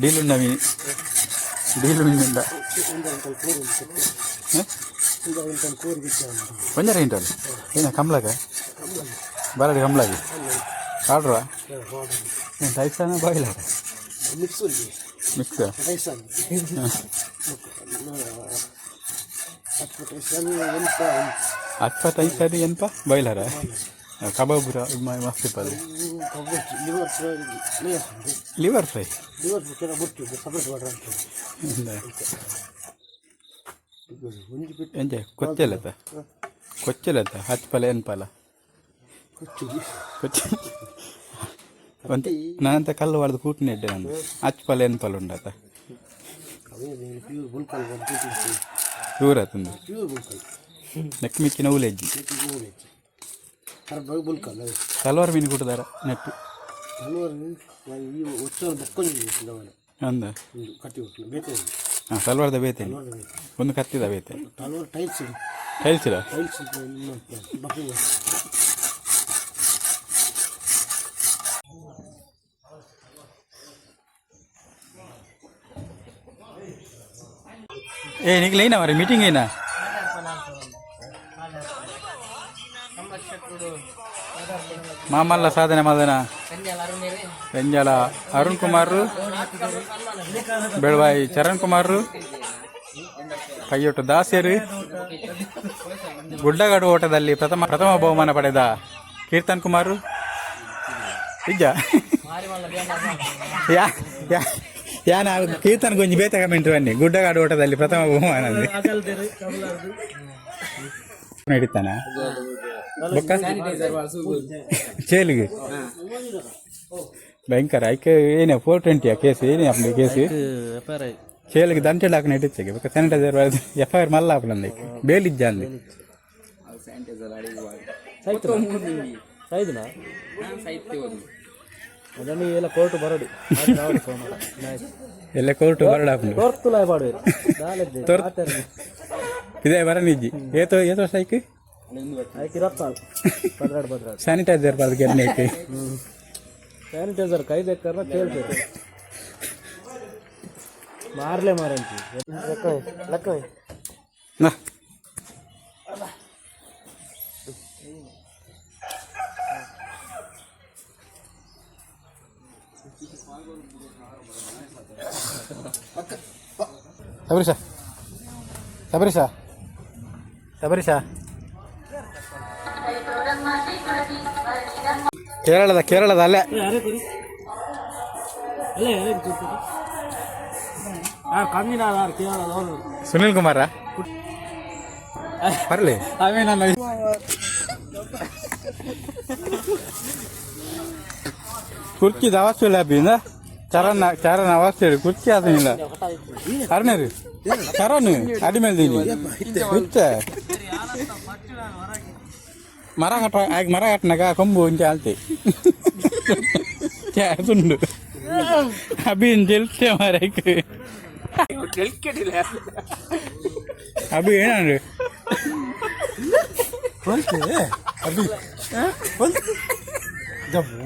డీలుండ మీ deal మింద కొంచెం ఏంటారు ಏನ ಕಮ್ಲಾಗ ಬರಡಿ ಕಮ್ಲಾಗಿ ಆಡ್ರ ಏನು ಟೈಸಾನ ಬಾಯಿಲಾಗ ಮಿಕ್ಸ್ ಉಂಟು ಮಿಕ್ಸ್ ರೈಸನ್ ಎಂತ ಅಪ್ಪತ್ತೈದು ಸರಿ ಏನಪ್ಪ ಬಾಯ್ಲಾರ ಕಬಾಬ್ ಮಸ್ತ್ ಇಪ್ಪದು ಕಬ್ಬು liver fry liver fry liver ಕೆಲ ಬಿಟ್ಟು ಸಪರೇಟ್ ವಾಟರ್ ಅಂತ ಒಂಜಿ ಬಿಟ್ಟು ಎಂಜ ಕೊಚ್ಚಲತ್ತ ಕೊಚ್ಚಲತ್ತ ಹತ್ತು ಪಲ ಏನು ಪಲ ಕುಚ್ಚು ಕೊಚ್ಚ ಒಂದು ನಾನಂತ ಕಲ್ಲು ಹೊಡೆದು ಕೂಟಿನ ಇದ್ದೆ ನಾನು ಹತ್ತು ಪಲ ಏನು ಪಲ ಉಂಡತ್ತ ಅವೇ ಪ್ಯೂರ್ ಬುಲ್ಕಲ್ ಒಂದು ಕೂಟಿ ದೂರ ತಂದು ಪ್ಯೂರ್ ಬುಲ್ಕಲ್ ನೆಕ್ ಮಿಕ್ಕಿನ ಉಲೆಜ್ಜಿ ಸಲ್ವಾರ್ ಮೀನು ಕೊಟ್ಟಿದ್ದಾರೆ ನೆಟ್ಟು ಒಂದು ತಲವಾರದ ಬೇತೆ. ಒಂದು ಕತ್ತಿದ ಬೇತೆ. ಟೈಲ್ಸ್ ಏ ನಿಗ್ಲೇನಾ ಮರಿ ಮೀಟಿಂಗ್ ಏನಾ? ಮಾಮಲ್ಲ ಸಾಧನೆ ಮದನ. ಬೆಂಜಲ ಅರುಣ್ ಕುಮಾರ್ ಬೆಳವಾಯಿ ಚರಣ್ ಕುಮಾರ್ ಕೈಯೊಟ್ಟು ದಾಸ್ಯರು ಗುಡ್ಡಗಾಡು ಓಟದಲ್ಲಿ ಪ್ರಥಮ ಪ್ರಥಮ ಬಹುಮಾನ ಪಡೆದ ಕೀರ್ತನ್ ಕುಮಾರ್ ನಿಜ? ಯಾ ಯಾನ ಕೀರ್ತನ್ ಗುಂಜಿ ಬೇತ ಕಮೆಂಟ್ ಬನ್ನಿ. ಗುಡ್ಡಗಾಡು ಓಟದಲ್ಲಿ ಪ್ರಥಮ ಬಹುಮಾನ ಹಿಡಿತಾನೆ ಚೇಲಿಗೆ ಭಯಂಕರ ಐಕೆ ಏನೇ ಫೋರ್ ಟ್ವೆಂಟಿಯಾ ಕೇಸ್ ಏನೇ ಅಪ್ಲಿ ಕೇಸ್ ಚೇಲಿಗೆ ದಂಟೆಲ್ಲ ಹಾಕಿ ನಡೀತಿಗೆ ಬೇಕಾ ಸ್ಯಾನಿಟೈಸರ್ ಎಫ್ ಐ ಆರ್ ಮಲ್ಲ ಹಾಕ್ಲಂದ ಬೇಲಿಜ್ಜ ಅಂದೆ ಸೈದ್ನಾ ಅದನ್ನು ಎಲ್ಲ ಕೋರ್ಟ್ ಬರಡು. ಎಲ್ಲ ಕೋರ್ಟ್ ಬರಡ ಹಾಕೊಂಡು ತೋರ್ತುಲ ಬಾಡುವೆ. ಇದೇ ಬರನಿಜ್ಜಿ ಏತೋ ಏತೋ ಸೈಕ್ ಆಯ್ತು ಇರತ್ತಾಲ್ ಬದ್ರಾಡ್ ಬದ್ರಾಡ್ ಸ್ಯಾನಿಟೈಸರ್ ಬರ್ದು ಗೆರ್ನೇಕೆ ಸ್ಯಾನಿಟೈಸರ್ ಕೈ ಬೇಕಾದ್ರೆ ಕೇಳ್ಬೇಕು ಮಾರ್ಲೆ ಮಾರಂತಿ ಲೆಕ್ಕ ಲೆಕ್ಕ ನಾ ಸಬರಿಸ ಸಬರಿಸ ಸಬರಿಸ ಕೇರಳದ ಕೇರಳದ ಅಲ್ಲೇ ಅಲ್ಲೇ ಯಾರು ಕಮ್ಮಿನ ಯಾರು ಕೇಳಲ್ಲ ಅವರು ಸುನಿಲ್ ಕುಮಾರ ಬರಲಿ ಅವೇ ನನ್ನ ಕುರ್ಚಿ ಅವಸ್ಥೆ ಇಲ್ಲ ಅಬ್ಬಿಂದ ಚರಣ ಚರಣ ಅವಸ್ಥೆ ಹೇಳಿ ಕುರ್ಚಿ ಅದನಿಲ್ಲ ಅರ್ಣರು ಚರಣ ಅಡಿ ಮೇಲೆ ದೀನಿ ಹುಚ್ಚ ಮರ ಕಟ್ಟ ಆಗ ಮರ ಕಟ್ಟನಾಗ ಕೊಂಬು ಇಂಚೆ ಆಲ್ತಿ ತುಂಡು ಅಭಿನ್ ಜಲ್ತೆ ಮಾರಕ್ಕೆ ಅಭಿ ಏನಾದ್ರು ಅಭಿ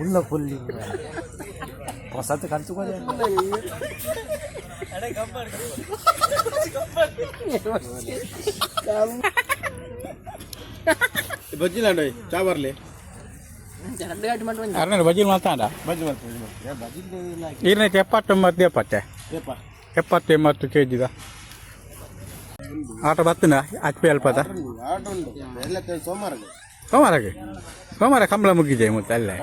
ಉಳ್ಳ ಪುಲ್ಲಿ ಹೊಸತು ಕನ್ಸುಕೋದೆ ಬಜ್ಜಿಲ್ಲ ಚಾ ಬರ್ಲಿ ಅರ್ಣ ಬಜ್ಜಿ ಮಾತಾಡ ಈರ್ನೈತೆ ಎಪ್ಪತ್ತೊಂಬತ್ತು ಎಪ್ಪತ್ತೆ ಎಪ್ಪತ್ತು ಎಂಬತ್ತು ಕೆ ಜಿದ ಆಟ ಬರ್ತನ ಹಚ್ಚಿ ಅಲ್ಪದ ಎಲ್ಲ ಸೋಮವಾರ ಸೋಮವಾರಕ್ಕೆ ಸೋಮವಾರ ಕಂಬಳ ಮುಗಿದೆ ಮತ್ತೆ ಅಲ್ಲೇ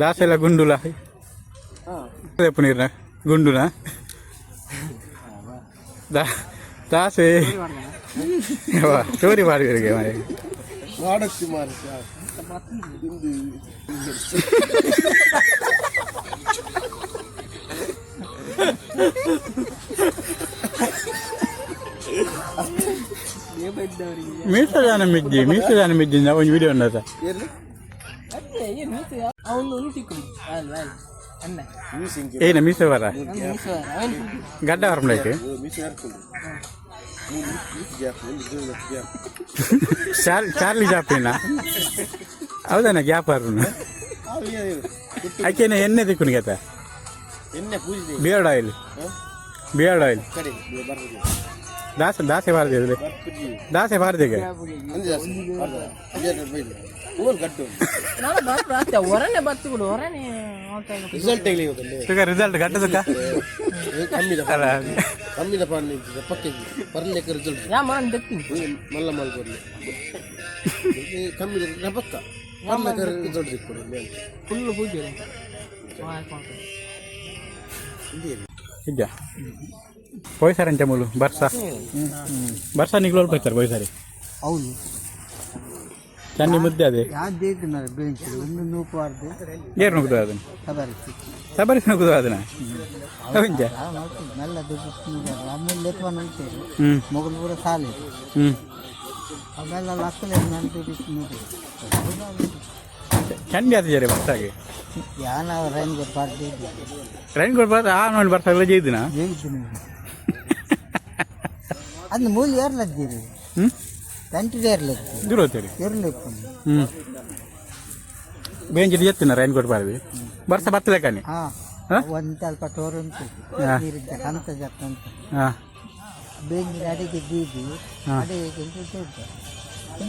ದಾಸೆಲ್ಲ ಗುಂಡುಲ ಪುನೀರ್ನ ಗುಂಡುನ தாசு ஸ்டோரி மாறி இருக்கேன் மாதிரி வாடக்கு மாறி மீச தானே மிஜ்ஜி மீச தானே மிஜ்ஜி கொஞ்சம் வீடியோ ఉన్నదా అవును టిక్కు వాళ్ళు వాళ్ళు ಏನ ಮೀಸ ಬರ ಗಡ್ಡ ಹೊರಮ್ಲೈತೆ ಮಿಸ್ ಹಾಕೊಂಡು ಮಿಸ್ ಗ್ಯಾಪ್ ಒಂದು ಗ್ಯಾಪ್ ಚಾರ್ ಚಾರ್ಲಿ ಜಾಪಿನ ಹೌದಣ್ಣ ಗ್ಯಾಪ್ ಆರು ಆಕೆನ ಎಣ್ಣೆ ತಿಕ್ಕೊಂಡು ಗೇತ ಎಣ್ಣೆ ಪೂಜೆ ಬಿಯರ್ಡ್ ಆಯಿಲ್ ಬಿಯರ್ಡ್ ಆಯಿಲ್ ಕಡೆ ಬರ್ಬೋದು ದಾಸೆ ದಾಸೆ ಬಾರದೆ ಅದ್ರಲ್ಲಿ ಬರ್ಪುಜಿ ದಾಸೆ ಬಾರದೀಗ ಅಂದ್ರೆ ಓಲ್ ಕಟ್ಟು ನಾನು ಬರ್ತಾ ಹೊರನೆ ಬರ್ತಿ ಬಿಡು ಹೊರನೆ ರಿಸಲ್ಟ್ ತೆಗಲಿ ಇವತ್ತಲ್ಲಿ ಈಗ ರಿಸಲ್ಟ್ ಗಟ್ಟದಕ್ಕ ಕಮ್ಮಿ ಅಲ್ಲ ಕಮ್ಮಿ ದಪ್ಪ ನಿಂತಿದೆ ಪಕ್ಕಕ್ಕೆ ಬರ್ಲಿಕ್ಕೆ ರಿಸಲ್ಟ್ ಯಾ ಮಾನ್ ದಕ್ತೀನಿ ಮಲ್ಲ ಮಲ್ ಬರ್ಲಿ ಕಮ್ಮಿ ದ- ಪಕ್ಕ ಬರ್ಲಿಕ್ಕೆ ರಿಸಲ್ಟ್ ಸಿಕ್ಕೊಡಿ ಮೇಲೆ ಫುಲ್ ಪೂಜೆ ಈಗ ಪೈಸಾರೆ ಅಂತ ಮೂಲು ಬರ್ಸ ಹ್ಞೂ ಬರ್ಸ ನಿಗ್ಲೋಲ್ ಪೈಸಾರೆ ಪೈಸಾರೆ ಹೌದು. ಚೆನ್ನಿ ಮುದ್ದೆ ಅದೇ? ಏನು ನುಗ್ಗದು ಅದನ್ನು? ಸಬರಿ. ನುಗ್ಗದು ಅದನ್ನ? ಅವಿಂಜ ನಲ್ಲ ಮೊಗಲು ಕೂಡ ಸಾಲಿ. ಹ್ಞೂ ಚೆಂದಿ ಅದು ಜರಿ ಬರ್ತಾಗೆ ಯಾನ ರೈನ್ ಗೋಡ್ ಬರ್ತಾ ರೈನ್ ಗೋಡ್ ಬರ್ತಾ ಆ ನೋಡಿ ಬರ್ತಾ ಜೈದಿನ? ಅದನ್ನ ಮೂಲ ಏರ್ಲದ್ದೀರಿ? ಹ್ಞೂ ಗಂಟಿದೆ ಏರ್ಲತ್ತಿ ದೂರ ಹೋಗ್ತೀರಿ ಇರ್ಲಿಕ್ಕೆ ಹ್ಞೂ ಬೇಂಜಿ ಎತ್ತಿನ ರೈನ್ ಕೊಡ್ಬಾರ್ದು ಬರ್ಸ ಬರ್ತದೆ ಕಾನಿ ಹಾ? ಒಂದು ಸ್ವಲ್ಪ ಟೋರ್ ಉಂಟು. ನೀರಿದ್ದ ಹಾ ಜಕ್ಕಂತ ಹಾಂ. ಬೇಂಜಿ ಅಡಿಗೆ ಹಾ. ಅಡಿಗೆ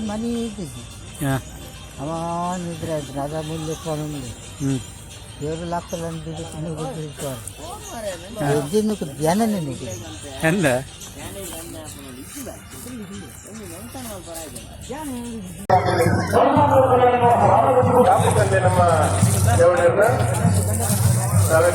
ಮನೆ ಇದ್ದಿದ್ದು. ಹಾಂ. ಅವ ನಿದ್ರೆ ಇದ್ರೆ ಅದ ಮುಂದೆ ದೇವರು ಲಾಕ್ತಲ್ಲ ಅಂದ್ಬಿಟ್ಟು ನನಗೆ ಗೊತ್ತಿರ್ತಾರೆ ಎದ್ದಿದ್ದಕ್ಕೆ ಧ್ಯಾನ ನನಗೆ ಎಂದ ನಮ್ಮ ದೇವರನ್ನ ನಾವೇ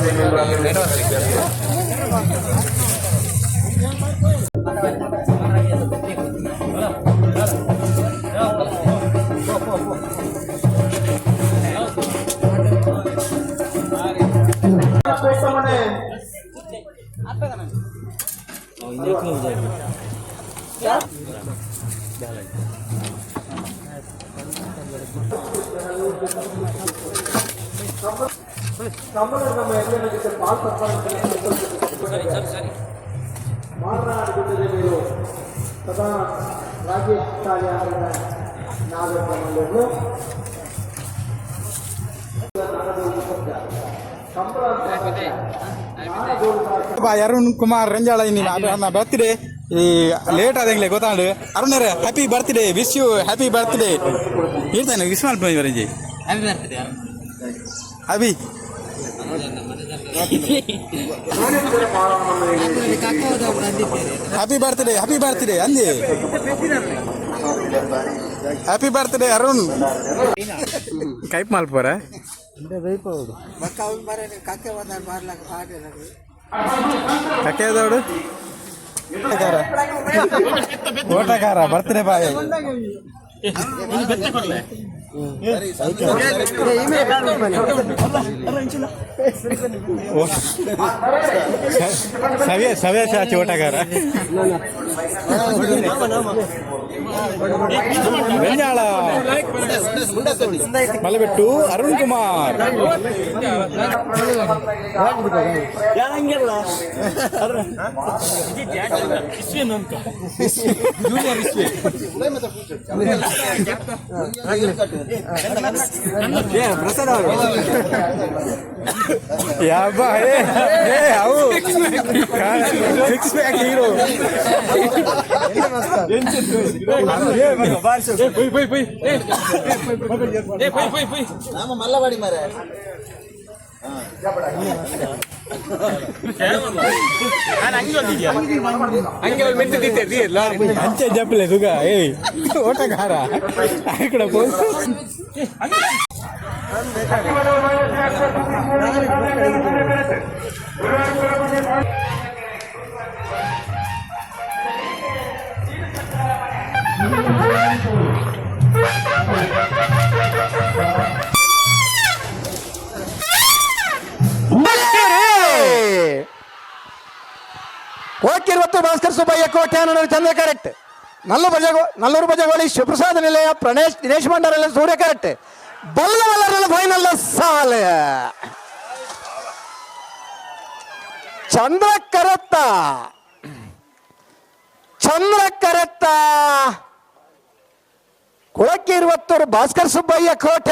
ಅರುಣ್ ಕುಮಾರ್ ರಂಜಾಳ ನನ್ನ ಬರ್ತ್ಡೇ ಈ ಲೇಟ್ ಆದಂಗ್ಲೆ ಗೊತ್ತಾಂಡು ಅರುಣರೇ happy birthday wish you happy birthday ಹೇಳ್ತಾನೆ ವಿಶ್ ಮಾಡ್ತೀನಿ ಇವರಿಗೆ Abhi. Happy birthday happy birthday ಅಂದಿ ಹ್ಯಾಪಿ ಬರ್ತ್ಡೇ ಅರುಣ್. ಕೈಪ್ ಮಾಲ್ಪೋರ ಕಕ್ಕೆ ಕಕ್ಕೆ ಅದೋಡು ಓಟಗಾರ. ಓಟಗಾರ ಬರ್ತ್ಡೇ ಬಾಯ್. ಸವ್ಯ ಸವ್ಯ ಚಾಚಿ ಓಟಗಾರ ವೆಂಜಾಳ ಮಲಬೆಟ್ಟು ಅರುಣ್ ಕುಮಾರ್ యాభై అవు సిక్స్ ప్యాక్ హీరో మళ్ళీ మరి ಅಂಚೆ ಜಪ್ಪಲೆ ದುಗ ಏಯ್ ಓಟಗಾರ ಆ ಕಡೆ ಹೋಗ್ತು Thank you. ಕೋಟಿರುವತ್ತು ಭಾಸ್ಕರ್ ಸುಬ್ಬಯ್ಯ ಕೋಟೆ ಅನ್ನೋದು ಚಂದ್ರ ಕರೆಕ್ಟ್. ನಲ್ಲು ಬಜಗೋ ನಲ್ಲೂರು ಬಜಗೋಳಿ ಶಿವಪ್ರಸಾದ್ ನಿಲಯ, ಪ್ರಣೇಶ್, ದಿನೇಶ್ ಮಂಡಲ ಸೂರ್ಯ ಕರೆಕ್ಟ್. ಬಲ್ಲವಲ್ಲರೆಲ್ಲ ಫೈನಲ್ ಸಾಲ. ಚಂದ್ರ ಕರೆತ್ತ. ಚಂದ್ರ ಕರೆತ್ತ. ಕೊಳಕ್ಕೆ ಇರುವತ್ತೂರು ಭಾಸ್ಕರ್ ಸುಬ್ಬಯ್ಯ ಕೋಟೆ